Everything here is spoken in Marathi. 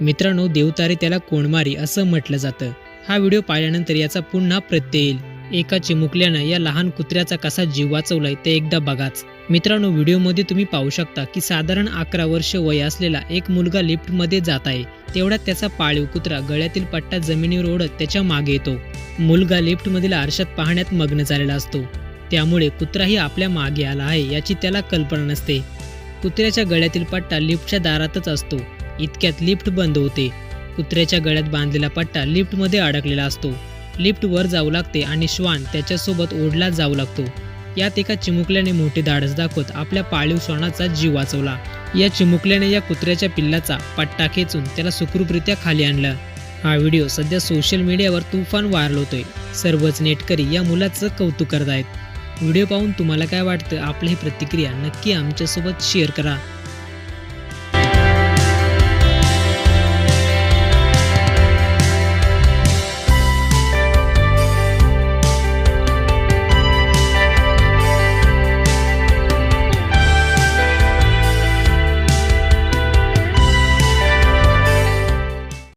मित्रांनो देवतारे त्याला कोणमारी असं म्हटलं जातं. हा व्हिडिओ पाहिल्यानंतर याचा पुन्हा प्रत्यय येईल. एका चिमुकल्यानं या लहान कुत्र्याचा कसा जीव वाचवलाय ते एकदा बघाच. मित्रांनो व्हिडिओमध्ये तुम्ही पाहू शकता की साधारण अकरा वर्ष वय असलेला एक मुलगा लिफ्टमध्ये जात आहे. तेवढ्यात त्याचा पाळीव कुत्रा गळ्यातील पट्टा जमिनीवर ओढत त्याच्यामागे येतो. मुलगा लिफ्टमधील आरशात पाहण्यात मग्न झालेला असतो. त्यामुळे कुत्राही आपल्या मागे आला आहे याची त्याला कल्पना नसते. कुत्र्याच्या गळ्यातील पट्टा लिफ्टच्या दारातच असतो. इतक्यात लिफ्ट बंद होते. कुत्र्याच्या गळ्यात बांधलेला पट्टा लिफ्टमध्ये अडकलेला असतो. लिफ्ट वर जाऊ लागते आणि श्वान त्याच्यासोबत ओढला जाऊ लागतो. यात एका चिमुकल्याने मोठे धाडस दाखवत आपल्या पाळीव श्वानाचा जीव वाचवला. या चिमुकल्याने या कुत्र्याच्या पिल्लाचा पट्टा खेचून त्याला सुखरूपरित्या खाली आणलं. हा व्हिडिओ सध्या सोशल मीडियावर तुफान व्हायरल होतोय. सर्वच नेटकरी या मुलाचं कौतुक करत आहेत व्हिडिओ पाहून तुम्हाला काय वाटतं? आपली ही प्रतिक्रिया नक्की आमच्यासोबत शेअर करा.